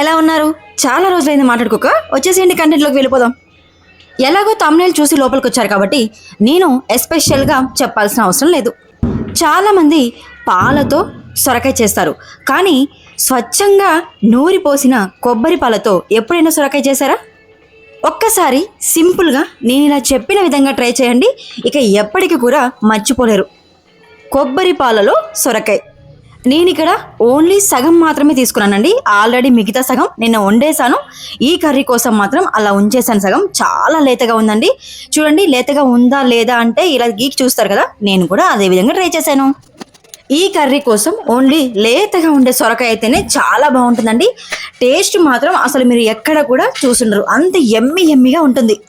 ఎలా ఉన్నారు? చాలా రోజులైంది మాట్లాడుకోక. వచ్చేసేయండి కంటెంట్లోకి వెళ్ళిపోదాం. ఎలాగో తమ్నేల్ చూసి లోపలికి వచ్చారు కాబట్టి నేను ఎస్పెషల్గా చెప్పాల్సిన అవసరం లేదు. చాలామంది పాలతో సొరకాయ చేస్తారు. కానీ స్వచ్ఛంగా నూరి పోసిన కొబ్బరి పాలతో ఎప్పుడైనా సొరకాయ చేశారా? ఒక్కసారి సింపుల్గా నేను ఇలా చెప్పిన విధంగా ట్రై చేయండి. ఇక ఎప్పటికీ కూడా మర్చిపోలేరు. కొబ్బరి పాలలో సొరకాయ. నేను ఇక్కడ ఓన్లీ సగం మాత్రమే తీసుకున్నానండి. ఆల్రెడీ మిగతా సగం నిన్న వండేసాను ఈ కర్రీ కోసం మాత్రం అలా ఉంచేసాను సగం. చాలా లేతగా ఉందండి. చూడండి లేతగా ఉందా లేదా అంటే ఇలా గీక్ చూస్తారు కదా నేను కూడా అదే విధంగా ట్రై చేశాను. ఈ కర్రీ కోసం ఓన్లీ లేతగా ఉండే సొరకాయ అయితేనే చాలా బాగుంటుందండి. టేస్ట్ మాత్రం అసలు మీరు ఎక్కడ కూడా చూసుండరు. అంత ఎమ్మి ఎమ్మిగా ఉంటుంది.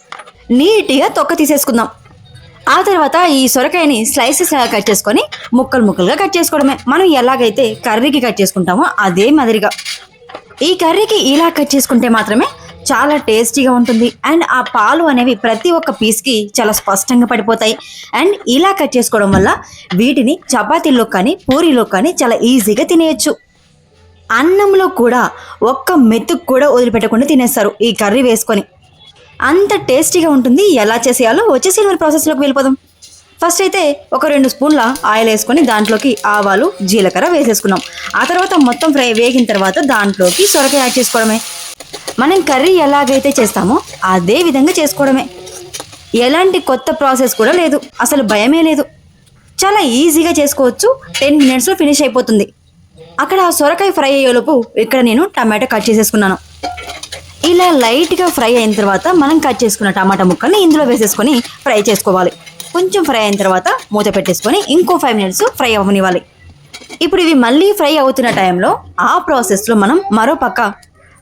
నీట్గా తొక్క తీసేసుకుందాం. ఆ తర్వాత ఈ సొరకాయని స్లైసెస్ కట్ చేసుకొని ముక్కలు ముక్కలుగా కట్ చేసుకోవడమే. మనం ఎలాగైతే కర్రీకి కట్ చేసుకుంటామో అదే మాదిరిగా. ఈ కర్రీకి ఇలా కట్ చేసుకుంటే మాత్రమే చాలా టేస్టీగా ఉంటుంది. అండ్ ఆ పాలు అనేవి ప్రతి ఒక్క పీస్కి చాలా స్పష్టంగా పడిపోతాయి. అండ్ ఇలా కట్ చేసుకోవడం వల్ల వీటిని చపాతీల్లో కానీ పూరీలో కానీ చాలా ఈజీగా తినేయచ్చు. అన్నంలో కూడా ఒక్క మెతుకు కూడా వదిలిపెట్టకుండా తినేస్తారు ఈ కర్రీ వేసుకొని. అంత టేస్టీగా ఉంటుంది. ఎలా చేసేయాలో వచ్చేసి మరి ప్రాసెస్లోకి వెళ్ళిపోదాం. ఫస్ట్ అయితే ఒక రెండు స్పూన్ల ఆయిల్ వేసుకొని దాంట్లోకి ఆవాలు జీలకర్ర వేసేసుకున్నాం. ఆ తర్వాత మొత్తం ఫ్రై వేగిన తర్వాత దాంట్లోకి సొరకాయ యాడ్ చేసుకోవడమే. మనం కర్రీ ఎలాగైతే చేస్తామో అదే విధంగా చేసుకోవడమే. ఎలాంటి కొత్త ప్రాసెస్ కూడా లేదు. అసలు భయమే లేదు. చాలా ఈజీగా చేసుకోవచ్చు. టెన్ మినిట్స్లో ఫినిష్ అయిపోతుంది. అక్కడ ఆ సొరకాయ ఫ్రై అయ్యేలోపు ఇక్కడ నేను టమాటో కట్ చేసేసుకున్నాను. ఇలా లైట్గా ఫ్రై అయిన తర్వాత మనం కట్ చేసుకున్న టమాటా ముక్కల్ని ఇందులో వేసేసుకొని ఫ్రై చేసుకోవాలి. కొంచెం ఫ్రై అయిన తర్వాత మూత పెట్టేసుకొని ఇంకో ఫైవ్ మినిట్స్ ఫ్రై అవ్వనివ్వాలి. ఇప్పుడు ఇవి మళ్ళీ ఫ్రై అవుతున్న టైంలో ఆ ప్రాసెస్లో మనం మరో పక్క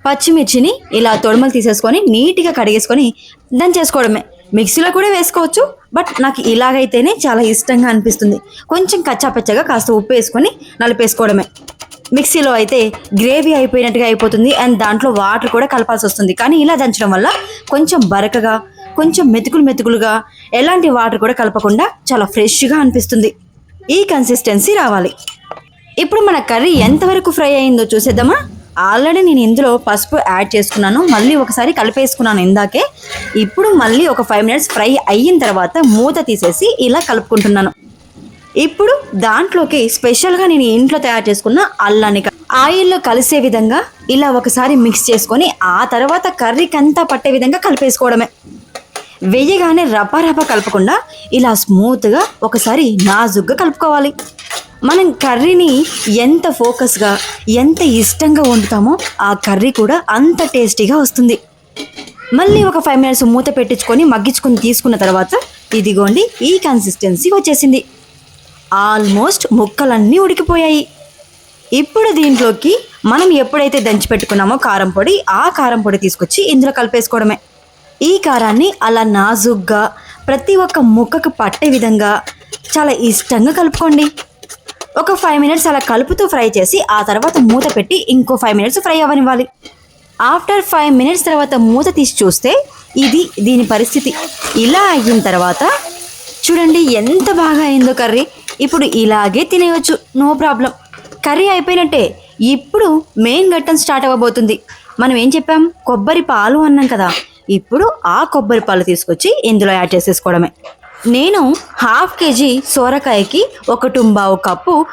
పచ్చిమిర్చిని ఇలా తొడుమలు తీసేసుకొని నీట్గా కడిగేసుకొని దంచేసుకోవడమే. మిక్సీలో కూడా వేసుకోవచ్చు బట్ నాకు ఇలాగైతేనే చాలా ఇష్టంగా అనిపిస్తుంది. కొంచెం కచ్చాపచ్చగా కాస్త ఉప్పు వేసుకొని నలిపేసుకోవడమే. మిక్సీలో అయితే గ్రేవీ అయిపోయినట్టుగా అయిపోతుంది అండ్ దాంట్లో వాటర్ కూడా కలపాల్సి వస్తుంది. కానీ ఇలా దంచడం వల్ల కొంచెం బరకగా కొంచెం మెతుకులు మెతుకులుగా ఎలాంటి వాటర్ కూడా కలపకుండా చాలా ఫ్రెష్గా అనిపిస్తుంది. ఈ కన్సిస్టెన్సీ రావాలి. ఇప్పుడు మన కర్రీ ఎంతవరకు ఫ్రై అయిందో చూసేద్దామా? ఆల్రెడీ నేను ఇందులో పసుపు యాడ్ చేసుకున్నాను. మళ్ళీ ఒకసారి కలిపేసుకున్నాను ఇందాకే. ఇప్పుడు మళ్ళీ ఒక ఫైవ్ మినిట్స్ ఫ్రై అయిన తర్వాత మూత తీసేసి ఇలా కలుపుకుంటున్నాను. ఇప్పుడు దాంట్లోకి స్పెషల్గా నేను ఇంట్లో తయారు చేసుకున్న అల్లాన్ని ఆయిల్లో కలిసే విధంగా ఇలా ఒకసారి మిక్స్ చేసుకొని ఆ తర్వాత కర్రీకి అంతా పట్టే విధంగా కలిపేసుకోవడమే. వెయ్యగానే రప కలపకుండా ఇలా స్మూత్గా ఒకసారి నాజుగ్గా కలుపుకోవాలి. మనం కర్రీని ఎంత ఫోకస్గా ఎంత ఇష్టంగా వండుతామో ఆ కర్రీ కూడా అంత టేస్టీగా వస్తుంది. మళ్ళీ ఒక ఫైవ్ మినిట్స్ మూత పెట్టించుకొని మగ్గించుకొని తీసుకున్న తర్వాత ఇదిగోండి ఈ కన్సిస్టెన్సీ వచ్చేసింది. ఆల్మోస్ట్ ముక్కలన్నీ ఉడికిపోయాయి. ఇప్పుడు దీంట్లోకి మనం ఎప్పుడైతే దంచి పెట్టుకున్నామో కారం పొడి ఆ కారం పొడి తీసుకొచ్చి ఇందులో కలిపేసుకోవడమే. ఈ కారాన్ని అలా నాజుగ్గా ప్రతి ఒక్క ముక్కకు పట్టే విధంగా చాలా ఇష్టంగా కలుపుకోండి. ఒక ఫైవ్ మినిట్స్ అలా కలుపుతూ ఫ్రై చేసి ఆ తర్వాత మూత పెట్టి ఇంకో ఫైవ్ మినిట్స్ ఫ్రై అవ్వనివ్వాలి. ఆఫ్టర్ ఫైవ్ మినిట్స్ తర్వాత మూత తీసి చూస్తే ఇది దీని పరిస్థితి. ఇలా అయిన తర్వాత చూడండి ఎంత బాగా అయిందో కర్రీ. ఇప్పుడు ఇలాగే తినేయొచ్చు. No problem. కర్రీ అయిపోయినట్టే ఇప్పుడు మెయిన్ ఘట్టం స్టార్ట్ అవ్వబోతుంది. మనం ఏం చెప్పాం? కొబ్బరి పాలు అన్నాం కదా. ఇప్పుడు ఆ కొబ్బరి పాలు తీసుకొచ్చి ఇందులో యాడ్ చేసేసుకోవడమే. నేను హాఫ్ కేజీ సోరకాయకి ఒక టుంబావు కప్పు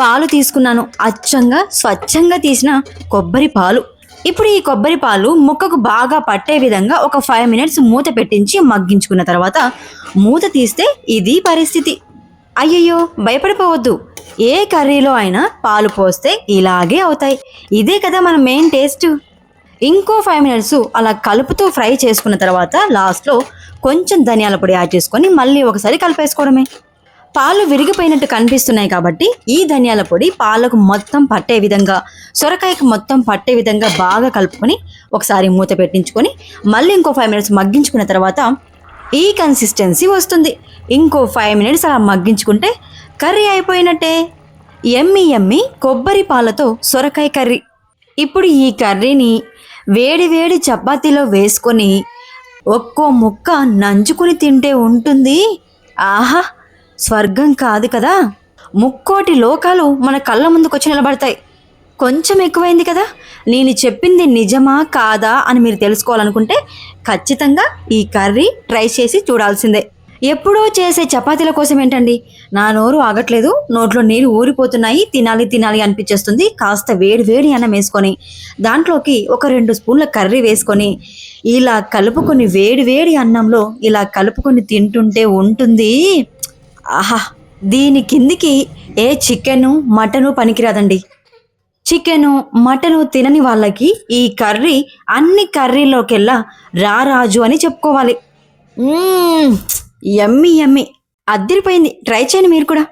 పాలు తీసుకున్నాను. అచ్చంగా స్వచ్ఛంగా తీసిన కొబ్బరి పాలు. ఇప్పుడు ఈ కొబ్బరి పాలు ముక్కకు బాగా పట్టే విధంగా ఒక ఫైవ్ మినిట్స్ మూత పెట్టించి మగ్గించుకున్న తర్వాత మూత తీస్తే ఇది పరిస్థితి. అయ్యయ్యో భయపడిపోవద్దు. ఏ కర్రీలో అయినా పాలు పోస్తే ఇలాగే అవుతాయి. ఇదే కదా మన మెయిన్ టేస్ట్ ఇంకో ఫైవ్ మినిట్స్ అలా కలుపుతూ ఫ్రై చేసుకున్న తర్వాత లాస్ట్లో కొంచెం ధనియాల పొడి యాడ్ చేసుకొని మళ్ళీ ఒకసారి కలిపేసుకోవడమే. పాలు విరిగిపోయినట్టు కనిపిస్తున్నాయి కాబట్టి ఈ ధనియాల పొడి పాలకు మొత్తం పట్టే విధంగా సొరకాయకు మొత్తం పట్టే విధంగా బాగా కలుపుకొని ఒకసారి మూత పెట్టించుకొని మళ్ళీ ఇంకో ఫైవ్ మినిట్స్ మగ్గించుకున్న తర్వాత ఈ కన్సిస్టెన్సీ వస్తుంది. ఇంకో ఫైవ్ మినిట్స్ అలా మగ్గించుకుంటే కర్రీ అయిపోయినట్టే. ఎమ్మి ఎమ్మి కొబ్బరి పాలతో సొరకాయ కర్రీ. ఇప్పుడు ఈ కర్రీని వేడి వేడి చపాతీలో వేసుకొని ఒక్కో ముక్క నంచుకుని తింటే ఉంటుంది. ఆహా! స్వర్గం కాదు కదా. ముక్కోటి లోకాలు మన కళ్ళ ముందుకు వచ్చి నిలబడతాయి. కొంచెం ఎక్కువైంది కదా? నేను చెప్పింది నిజమా కాదా అని మీరు తెలుసుకోవాలనుకుంటే ఖచ్చితంగా ఈ కర్రీ ట్రై చేసి చూడాల్సిందే. ఎప్పుడో చేసే చపాతీల కోసం ఏంటండి? నా నోరు ఆగట్లేదు నోట్లో నీరు ఊరిపోతున్నాయి తినాలి తినాలి అనిపించేస్తుంది కాస్త వేడి వేడి అన్నం వేసుకొని దాంట్లోకి ఒక రెండు స్పూన్ల కర్రీ వేసుకొని ఇలా కలుపుకొని వేడి వేడి అన్నంలో ఇలా కలుపుకొని తింటుంటే ఉంటుంది. ఆహా! దీని కిందికి ఏ చికెను మటను పనికిరాదండి. చికెను మటను తినని వాళ్ళకి ఈ కర్రీ అన్ని కర్రీలోకెల్లా రారాజు అని చెప్పుకోవాలి. ఎమ్మి ఎమ్మి అద్దరిపోయింది. ట్రై చేయండి మీరు కూడా.